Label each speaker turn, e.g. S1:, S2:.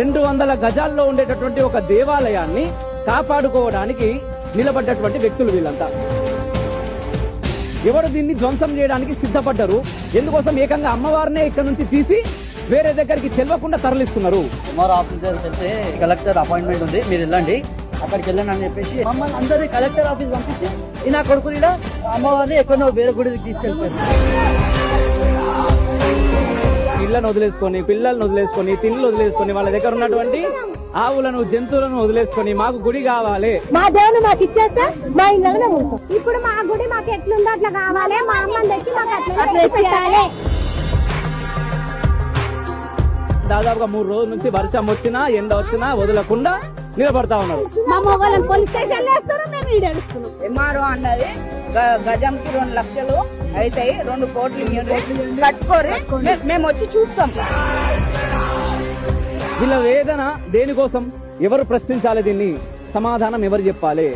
S1: రెండు వందల గజాల్లో ఉండేటటువంటి ఒక దేవాలయాన్ని కాపాడుకోవడానికి నిలబడ్డటువంటి వ్యక్తులు వీళ్ళంతా. ఎవరు దీన్ని ధ్వంసం చేయడానికి సిద్ధపడ్డరు? ఎందుకోసం ఏకంగా అమ్మవారినే ఇక్కడ నుంచి తీసి వేరే దగ్గరికి తెలియకుండా తరలిస్తున్నారు?
S2: ఎంఆర్ ఆఫీస్ కలెక్టర్ అపాయింట్మెంట్ ఉంది మీరు వెళ్ళండి. అక్కడికి వెళ్ళండి అని చెప్పేసి మమ్మల్ని అందరి కలెక్టర్ ఆఫీస్ పంపించి ఈ నా కొడుకు అమ్మవారిని ఎక్కడో వేరే గుడికి తీసుకెళ్ళిపోయారు.
S1: ఇళ్ళను వదిలేసుకొని పిల్లలను వదిలేసుకొని తిండ్లు వదిలేసుకొని వాళ్ళ దగ్గర ఉన్నటువంటి ఆవులను జంతువులను వదిలేసుకొని మాకు గుడి కావాలి.
S3: మా దేవుని మాకు ఇచ్చేస్తే మా ఇళ్ళలోనే ఉంటాం ఇప్పుడు మా గుడి మాకు ఎట్లుందో అట్లా కావాలి. మా అమ్మని తెచ్చి మాకు అట్లా పెట్టాలి.
S1: దాదాపుగా మూడు రోజుల నుంచి వర్షం వచ్చినా ఎండ వచ్చినా వదలకుండా నిలబడతా ఉన్నారు.
S3: మా మొగలను పోలీస్ స్టేషన్ మేము ఈడేస్తున్నాం
S4: ఎంఆర్ఓ అన్నది. గజంకి రెండు లక్షలు అవుతాయి రెండు కోట్లు కట్టుకోరి మేము వచ్చి చూస్తాం.
S1: వీళ్ళ వేదన దేనికోసం? ఎవరు ప్రశ్నించాలి దీన్ని? సమాధానం ఎవరు చెప్పాలి?